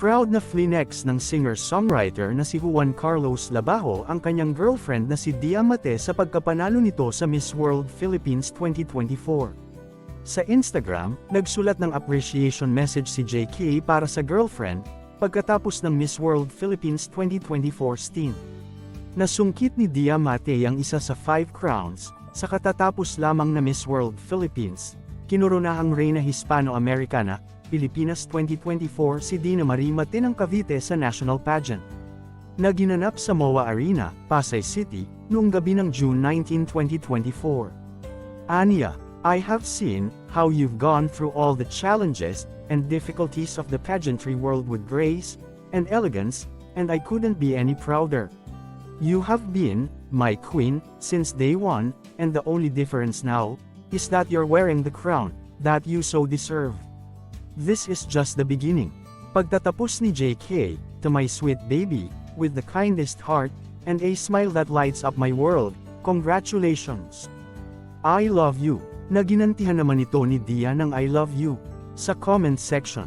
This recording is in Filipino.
Proud na flinex ng singer-songwriter na si Juan Carlos Labajo ang kanyang girlfriend na si Dia Mate sa pagkapanalo nito sa Miss World Philippines 2024. Sa Instagram, nagsulat ng appreciation message si JK para sa girlfriend, pagkatapos ng Miss World Philippines 2024 stint. Nasungkit ni Dia Mate ang isa sa five crowns, sa katatapos lamang na Miss World Philippines, kinuronahang Reyna Hispano-Americana, Pilipinas 2024 si Dina Marie Mate ng Cavite sa national pageant. Naginanap sa MOA Arena, Pasay City, noong gabi ng June 19, 2024. Anya, I have seen how you've gone through all the challenges and difficulties of the pageantry world with grace and elegance, and I couldn't be any prouder. You have been my queen since day one, and the only difference now is that you're wearing the crown that you so deserve. This is just the beginning. Pagtatapos ni JK, to my sweet baby, with the kindest heart, and a smile that lights up my world, congratulations. I love you. Naginantihan naman ito ni Dia ng I love you. Sa comment section.